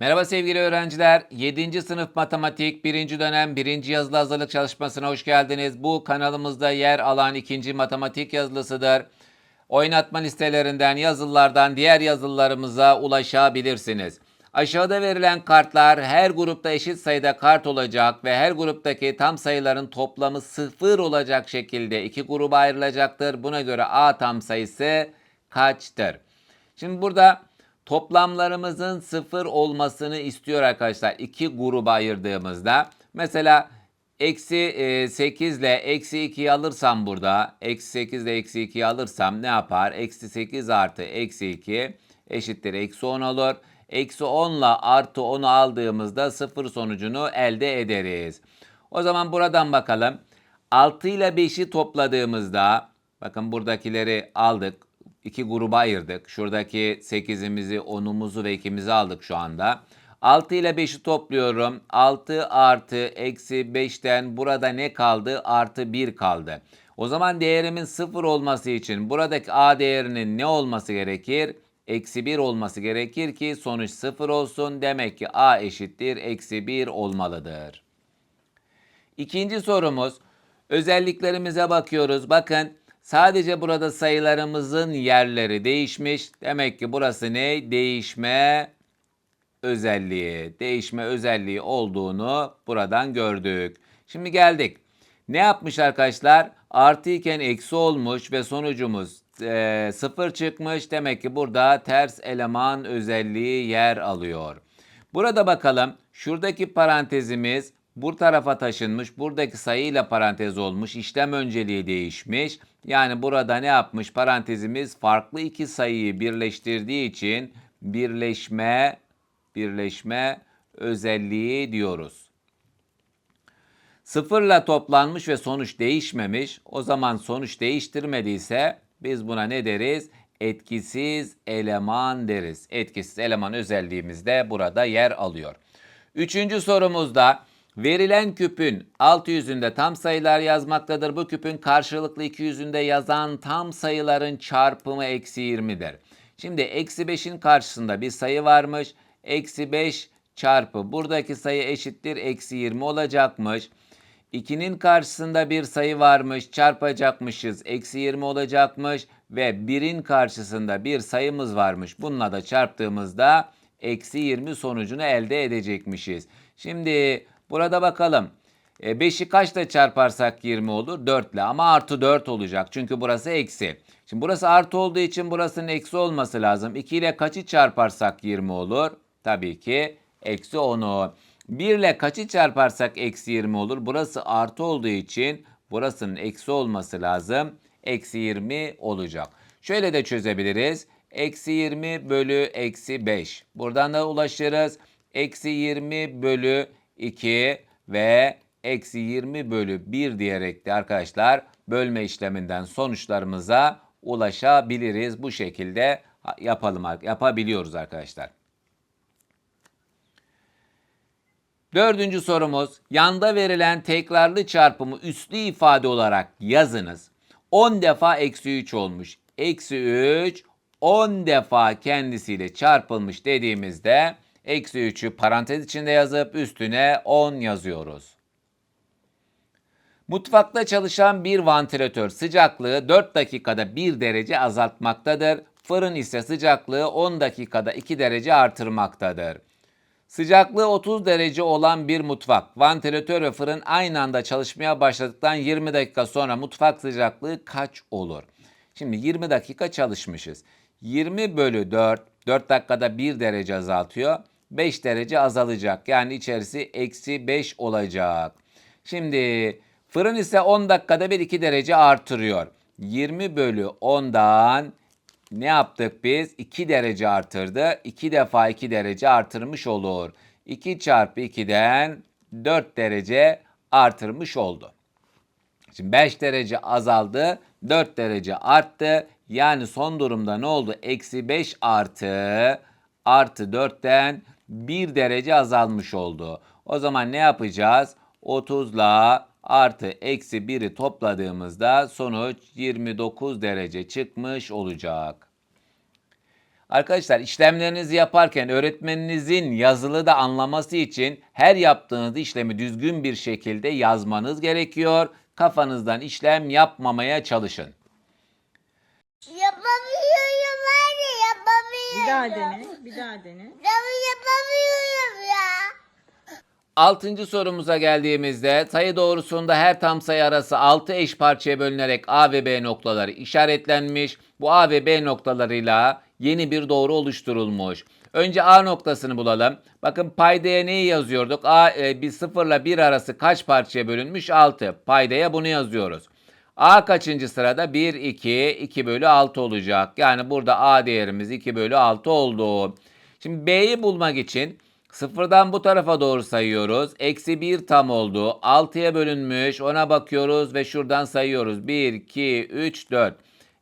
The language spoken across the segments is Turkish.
Merhaba sevgili öğrenciler. 7. sınıf matematik 1. dönem 1. yazılı hazırlık çalışmasına hoş geldiniz. Bu kanalımızda yer alan ikinci matematik yazılısıdır. Oynatma listelerinden, yazılılardan diğer yazılılarımıza ulaşabilirsiniz. Aşağıda verilen kartlar her grupta eşit sayıda kart olacak ve her gruptaki tam sayıların toplamı sıfır olacak şekilde iki gruba ayrılacaktır. Buna göre A tam sayısı kaçtır? Şimdi burada toplamlarımızın sıfır olmasını istiyor arkadaşlar. İki gruba ayırdığımızda. Mesela eksi e, 8 ile eksi 2'yi alırsam burada. Eksi 8 ile eksi 2'yi alırsam ne yapar? Eksi 8 artı eksi 2 eşittir eksi 10 olur. Eksi 10 ile artı 10'u aldığımızda sıfır sonucunu elde ederiz. O zaman buradan bakalım. 6 ile 5'i topladığımızda bakın buradakileri aldık iki gruba ayırdık. Şuradaki 8'imizi, 10'umuzu ve 2'mizi aldık şu anda. 6 ile 5'i topluyorum. 6 artı eksi 5'ten burada ne kaldı? Artı 1 kaldı. O zaman değerimin 0 olması için buradaki a değerinin ne olması gerekir? Eksi 1 olması gerekir ki sonuç 0 olsun. Demek ki a eşittir eksi 1 olmalıdır. İkinci sorumuz özelliklerimize bakıyoruz. Bakın sadece burada sayılarımızın yerleri değişmiş. Demek ki burası ne? Değişme özelliği. Değişme özelliği olduğunu buradan gördük. Şimdi geldik. Ne yapmış arkadaşlar? Artı iken eksi olmuş ve sonucumuz e, sıfır çıkmış. Demek ki burada ters eleman özelliği yer alıyor. Burada bakalım şuradaki parantezimiz bu tarafa taşınmış. Buradaki sayıyla parantez olmuş. İşlem önceliği değişmiş. Yani burada ne yapmış? Parantezimiz farklı iki sayıyı birleştirdiği için birleşme birleşme özelliği diyoruz. Sıfırla toplanmış ve sonuç değişmemiş. O zaman sonuç değiştirmediyse biz buna ne deriz? Etkisiz eleman deriz. Etkisiz eleman özelliğimiz de burada yer alıyor. Üçüncü sorumuzda verilen küpün alt yüzünde tam sayılar yazmaktadır. Bu küpün karşılıklı iki yüzünde yazan tam sayıların çarpımı eksi 20'dir. Şimdi eksi 5'in karşısında bir sayı varmış. Eksi 5 çarpı buradaki sayı eşittir eksi 20 olacakmış. 2'nin karşısında bir sayı varmış çarpacakmışız eksi 20 olacakmış ve 1'in karşısında bir sayımız varmış bununla da çarptığımızda eksi 20 sonucunu elde edecekmişiz. Şimdi burada bakalım 5'i kaçla çarparsak 20 olur? 4 ile ama artı 4 olacak çünkü burası eksi. Şimdi burası artı olduğu için burasının eksi olması lazım. 2 ile kaçı çarparsak 20 olur? Tabii ki eksi 10'u. 1 ile kaçı çarparsak eksi 20 olur? Burası artı olduğu için burasının eksi olması lazım. Eksi 20 olacak. Şöyle de çözebiliriz. Eksi 20 bölü eksi 5. Buradan da ulaşırız. Eksi 20 bölü 2 ve eksi 20 bölü 1 diyerek de arkadaşlar bölme işleminden sonuçlarımıza ulaşabiliriz. Bu şekilde yapalım, yapabiliyoruz arkadaşlar. Dördüncü sorumuz yanda verilen tekrarlı çarpımı üslü ifade olarak yazınız. 10 defa eksi 3 olmuş. Eksi 3 10 defa kendisiyle çarpılmış dediğimizde eksi 3'ü parantez içinde yazıp üstüne 10 yazıyoruz. Mutfakta çalışan bir vantilatör sıcaklığı 4 dakikada 1 derece azaltmaktadır. Fırın ise sıcaklığı 10 dakikada 2 derece artırmaktadır. Sıcaklığı 30 derece olan bir mutfak, vantilatör ve fırın aynı anda çalışmaya başladıktan 20 dakika sonra mutfak sıcaklığı kaç olur? Şimdi 20 dakika çalışmışız. 20 bölü 4, 4 dakikada 1 derece azaltıyor. 5 derece azalacak. Yani içerisi eksi 5 olacak. Şimdi fırın ise 10 dakikada bir 2 derece artırıyor. 20 bölü 10'dan ne yaptık biz? 2 derece artırdı. 2 defa 2 derece artırmış olur. 2 çarpı 2'den 4 derece artırmış oldu. Şimdi 5 derece azaldı. 4 derece arttı. Yani son durumda ne oldu? Eksi 5 artı artı 4'ten 1 derece azalmış oldu. O zaman ne yapacağız? 30 ile artı eksi 1'i topladığımızda sonuç 29 derece çıkmış olacak. Arkadaşlar işlemlerinizi yaparken öğretmeninizin yazılı da anlaması için her yaptığınız işlemi düzgün bir şekilde yazmanız gerekiyor. Kafanızdan işlem yapmamaya çalışın. Yapamıyorum daha dene. Bir daha dene. Ama yapamıyorum ya. Altıncı sorumuza geldiğimizde sayı doğrusunda her tam sayı arası 6 eş parçaya bölünerek A ve B noktaları işaretlenmiş. Bu A ve B noktalarıyla yeni bir doğru oluşturulmuş. Önce A noktasını bulalım. Bakın paydaya neyi yazıyorduk? A e, bir 0 ile 1 arası kaç parçaya bölünmüş? 6. Paydaya bunu yazıyoruz. A kaçıncı sırada? 1, 2, 2 bölü 6 olacak. Yani burada A değerimiz 2 bölü 6 oldu. Şimdi B'yi bulmak için sıfırdan bu tarafa doğru sayıyoruz. Eksi 1 tam oldu. 6'ya bölünmüş. Ona bakıyoruz ve şuradan sayıyoruz. 1, 2, 3, 4.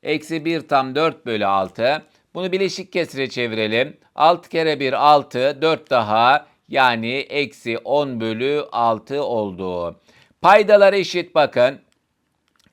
Eksi 1 tam 4 bölü 6. Bunu bileşik kesire çevirelim. 6 kere 1 6, 4 daha yani eksi 10 bölü 6 oldu. Paydalar eşit bakın.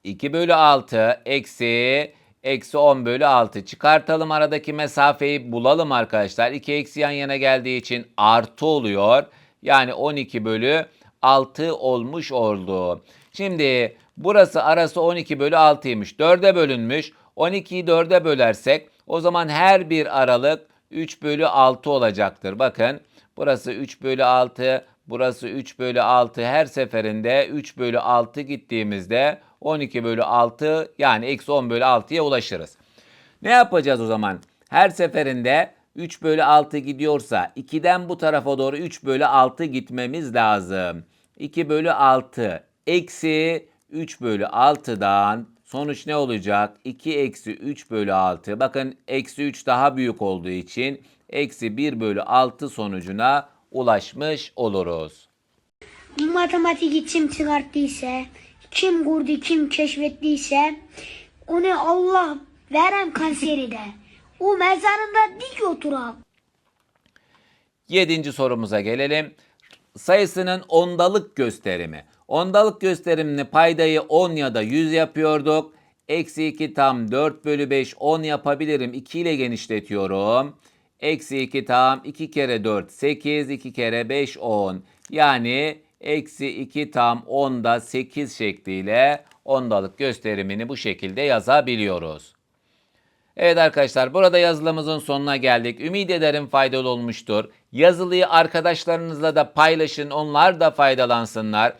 2 bölü 6 eksi eksi 10 bölü 6 çıkartalım aradaki mesafeyi bulalım arkadaşlar. 2 eksi yan yana geldiği için artı oluyor. Yani 12 bölü 6 olmuş oldu. Şimdi burası arası 12 bölü 6'ymış. 4'e bölünmüş. 12'yi 4'e bölersek o zaman her bir aralık 3 bölü 6 olacaktır. Bakın burası 3 bölü 6, burası 3 bölü 6 her seferinde 3 bölü 6 gittiğimizde 12 bölü 6 yani eksi 10 bölü 6'ya ulaşırız. Ne yapacağız o zaman? Her seferinde 3 bölü 6 gidiyorsa 2'den bu tarafa doğru 3 bölü 6 gitmemiz lazım. 2 bölü 6 eksi 3 bölü 6'dan sonuç ne olacak? 2 eksi 3 bölü 6. Bakın eksi 3 daha büyük olduğu için eksi 1 bölü 6 sonucuna ulaşmış oluruz. matematik kim çıkarttıysa, kim kurdu, kim keşfettiyse onu Allah verem kanseri de. O mezarında dik oturak. Yedinci sorumuza gelelim. Sayısının ondalık gösterimi. Ondalık gösterimini paydayı 10 ya da 100 yapıyorduk. Eksi 2 tam 4 bölü 5 10 yapabilirim. 2 ile genişletiyorum. Eksi 2 tam 2 kere 4 8 2 kere 5 10. Yani eksi 2 tam 10'da 8 şekliyle ondalık gösterimini bu şekilde yazabiliyoruz. Evet arkadaşlar burada yazılımızın sonuna geldik. Ümit ederim faydalı olmuştur. Yazılıyı arkadaşlarınızla da paylaşın. Onlar da faydalansınlar.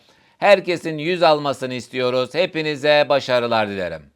Herkesin 100 almasını istiyoruz. Hepinize başarılar dilerim.